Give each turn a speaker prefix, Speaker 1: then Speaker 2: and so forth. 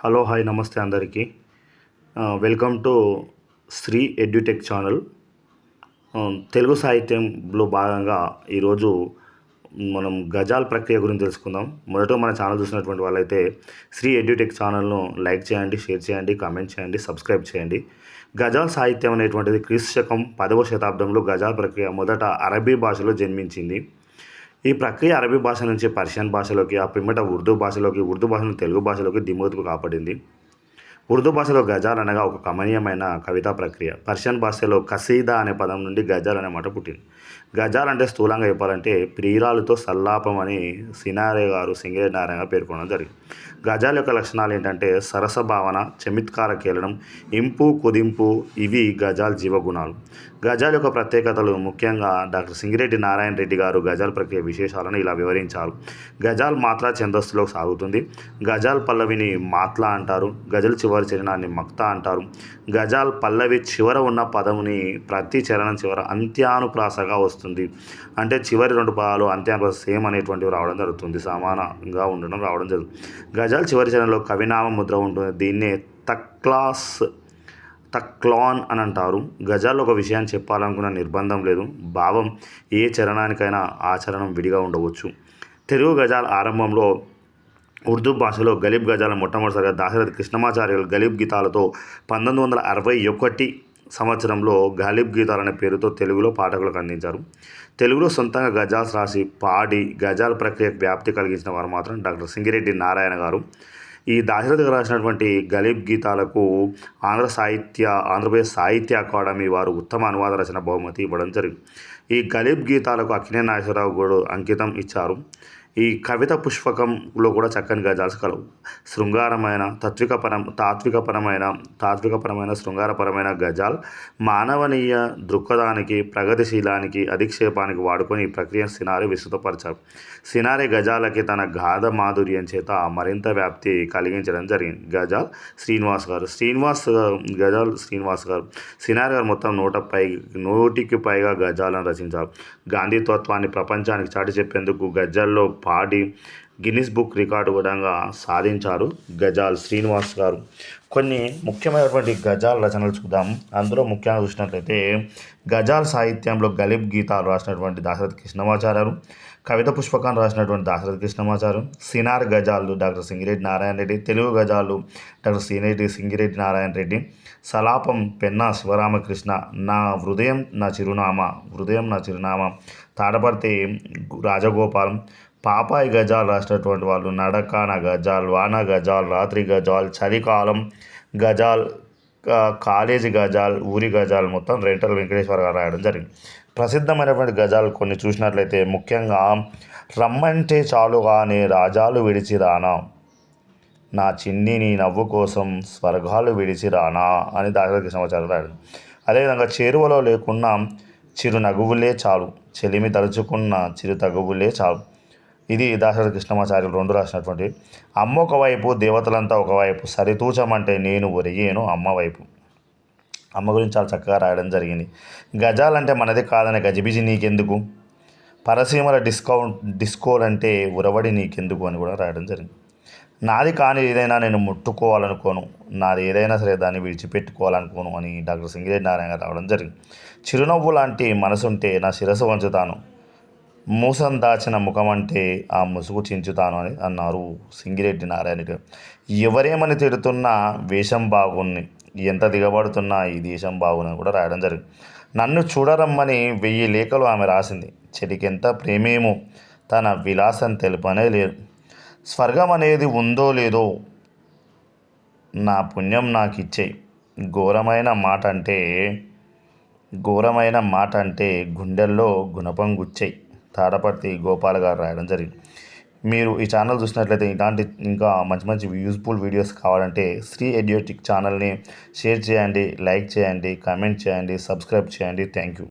Speaker 1: Hello hi namaste అందరికీ. Welcome to Shri edutech channel. Telugu సాహిత్యంలో భాగంగా ఈరోజు మనం గజాల్ ప్రక్రియ గురించి తెలుసుకుందాం. మొదట మన ఛానల్ చూసినటువంటి వాళ్ళైతే శ్రీ ఎడ్యుటెక్ ఛానల్ను లైక్ చేయండి షేర్ చేయండి కామెంట్ చేయండి సబ్స్క్రైబ్ చేయండి. గజాల్ సాహిత్యం అనేటువంటిది క్రీస్తు శకం పదవ శతాబ్దంలో గజాల్ ప్రక్రియ మొదట అరబీ భాషలో జన్మించింది. ఈ ప్రక్రియ అరబీ భాష నుంచి పర్షియన్ భాషలోకి ఆ పిమ్మట ఉర్దూ భాషలోకి ఉర్దూ భాష నుంచి తెలుగు భాషలోకి దిమోతుకు కాపాడింది. ఉర్దూ భాషలో గజాల్ అనగా ఒక కమనీయమైన కవితా ప్రక్రియ. పర్షియన్ భాషలో కసీదా అనే పదం నుండి గజాల్ అనే మాట పుట్టింది. గజాల్ అంటే స్థూలంగా చెప్పాలంటే ప్రియురాలతో సల్లాపం అని సినారే గారు సింగరే నారాయణ పేర్కొనడం జరిగింది. గజాల్ యొక్క లక్షణాలు ఏంటంటే సరస భావన చమిత్కార కేలడం ఇంపు కుదింపు ఇవి గజాల్ జీవగుణాలు. గజాల్ యొక్క ప్రత్యేకతలు ముఖ్యంగా డాక్టర్ సింగిరెడ్డి నారాయణ రెడ్డి గారు గజాల్ ప్రక్రియ విశేషాలను ఇలా వివరించారు. గజాల్ మాత్రా ఛందస్సులో సాగుతుంది. గజాల్ పల్లవిని మాత్లా అంటారు. గజల్ చివరి చివరి చరణాన్ని మక్త అంటారు. గజాల్ పల్లవి చివర ఉన్న పదముని ప్రతి చరణం చివర అంత్యానుప్రాసగా వస్తుంది. అంటే చివరి రెండు పదాలు అంత్యానుప్రాస సేమ్ అనేటువంటివి రావడం జరుగుతుంది. సమానంగా ఉండడం రావడం జరుగుతుంది గజాల్ చివరి చరణంలో కవినామ ముద్ర ఉంటుంది. దీన్నే తక్లాస్ తక్లాన్ అని అంటారు. గజాల్లో ఒక విషయాన్ని చెప్పాలనుకున్న నిర్బంధం లేదు. భావం ఏ చరణానికైనా ఆచరణం విడిగా ఉండవచ్చు. తెలుగు గజాల్ ఆరంభంలో ఉర్దూ భాషలో గలీబ్ గజాల మొట్టమొదటిసారిగా దాశరథి కృష్ణమాచార్యులు గలీబ్ గీతాలతో పంతొమ్మిది వందల అరవై ఒకటి సంవత్సరంలో గాలిబ్ గీతాలు అనే పేరుతో తెలుగులో పాఠకులకు అందించారు. తెలుగులో సొంతంగా గజాల్స్ రాసి పాడి గజాల ప్రక్రియకు వ్యాప్తి కలిగించిన వారు మాత్రం డాక్టర్ సింగిరెడ్డి నారాయణ గారు. ఈ దాశరథి రాసినటువంటి గలీబ్ గీతాలకు ఆంధ్ర సాహిత్య ఆంధ్రప్రదేశ్ సాహిత్య అకాడమీ వారు ఉత్తమ అనువాద రచన బహుమతి ఇవ్వడం జరిగింది. ఈ గలీబ్ గీతాలకు అక్కినే నాగేశ్వరరావు కూడా అంకితం ఇచ్చారు. ఈ కవిత పుష్పకంలో కూడా చక్కని గజాల్స్ కలవు శృంగారమైన తాత్వికపరం తాత్వికపరమైన తాత్వికపరమైన శృంగారపరమైన గజాల్ మానవనీయ దృక్పథానికి ప్రగతిశీలానికి అధిక్షేపానికి వాడుకొని ఈ ప్రక్రియ సినారి విస్తృతపరిచారు. సినారి గజాలకి తన గాధ మాధుర్యం చేత మరింత వ్యాప్తి కలిగించడం జరిగింది. గజాల్ శ్రీనివాస్ గారు శ్రీనివాస్ గజాల్ శ్రీనివాస్ గారు. సినారి గారు మొత్తం నూట పై నూటికి పైగా గజాలను రచించారు. గాంధీ తత్వాన్ని ప్రపంచానికి చాటి చెప్పేందుకు గజాల్లో పాడి గిన్నిస్ బుక్ రికార్డు కూడా సాధించారు గజాల్ శ్రీనివాస్ గారు. కొన్ని ముఖ్యమైనటువంటి గజాల్ రచనలు చూద్దాం. అందులో ముఖ్యంగా చూసినట్లయితే గజాల్ సాహిత్యంలో గలీబ్ గీతాలు రాసినటువంటి దాశరథి కృష్ణమాచార్యారు కవిత పుష్పకాన్ని రాసినటువంటి దాశరథి కృష్ణమాచారు సినార్ గజాలు డాక్టర్ సింగిరెడ్డి నారాయణ రెడ్డి తెలుగు గజాలు డాక్టర్ సీనిరెడ్డి సింగిరెడ్డి నారాయణ రెడ్డి సలాపం పెన్నా శివరామకృష్ణ నా హృదయం నా చిరునామా హృదయం నా చిరునామా తాడపర్తి రాజగోపాలం పాపాయి గజాల్ రాసినటువంటి వాళ్ళు నడకాన గజాల్ వాన గజాల్ రాత్రి గజాల్ చలికాలం గజాల్ కాలేజీ గజాల్ ఊరి గజాల్ మొత్తం రెంటల్ వెంకటేశ్వర గారు రాయడం జరిగింది. ప్రసిద్ధమైనటువంటి గజాలు కొన్ని చూసినట్లయితే ముఖ్యంగా రమ్మంటే చాలు కానీ రాజాలు విడిచి రానా నా చిన్నిని నవ్వు కోసం స్వర్గాలు విడిచి రానా అని దాశరథి సమాచారం రాయడం అదేవిధంగా చేరువలో లేకున్నా చిరు నగువులే చాలు చెలిమి తలుచుకున్న చిరు తగువులే చాలు. ఇది దాశరథ కృష్ణమాచార్యులు రెండు రాసినటువంటి అమ్మ ఒకవైపు దేవతలంతా ఒకవైపు సరితూచమంటే నేను ఒరిగేను అమ్మ వైపు. అమ్మ గురించి చాలా చక్కగా రాయడం జరిగింది. గజాలంటే మనది కాదని గజిబిజి నీకెందుకు? పరసీమల డిస్కౌంట్ డిస్కోలంటే ఉరవడి నీకెందుకు? అని కూడా రాయడం జరిగింది. నాది కాని ఏదైనా నేను ముట్టుకోవాలనుకోను. నాది ఏదైనా సరే దాన్ని విడిచిపెట్టుకోవాలనుకోను అని డాక్టర్ సింగిరెడ్డి నారాయణ రావడం జరిగింది. చిరునవ్వు లాంటి మనసుంటే నా శిరస్సు వంచుతాను. మూసం దాచిన ముఖం అంటే ఆ ముసుగు చించుతాను అని అన్నారు సింగిరెడ్డి నారాయణ గారు ఎవరేమని తిడుతున్నా వేషం బాగుంది. ఎంత దిగబడుతున్నా ఈ దేశం బాగుందని కూడా రాయడం జరిగింది. నన్ను చూడరమ్మని వెయ్యి లేఖలు ఆమె రాసింది. చెడికెంత ప్రేమేమో? తన విలాసం తెలుపనే లేదు. స్వర్గం అనేది ఉందో లేదో నా పుణ్యం నాకు ఇచ్చేయి ఘోరమైన మాట అంటే ఘోరమైన మాట అంటే గుండెల్లో గుణపం గుచ్చాయి. తాడపర్తి గోపాల్ గారు రాయడం జరిగింది. మీరు ఈ ఛానల్ చూసినట్లయితే ఇలాంటి ఇంకా మంచి మంచి యూస్ఫుల్ వీడియోస్ కావాలంటే శ్రీ ఎడ్యోటిక్ ఛానల్ని షేర్ చేయండి లైక్ చేయండి కామెంట్ చేయండి సబ్స్క్రైబ్ చేయండి. Thank you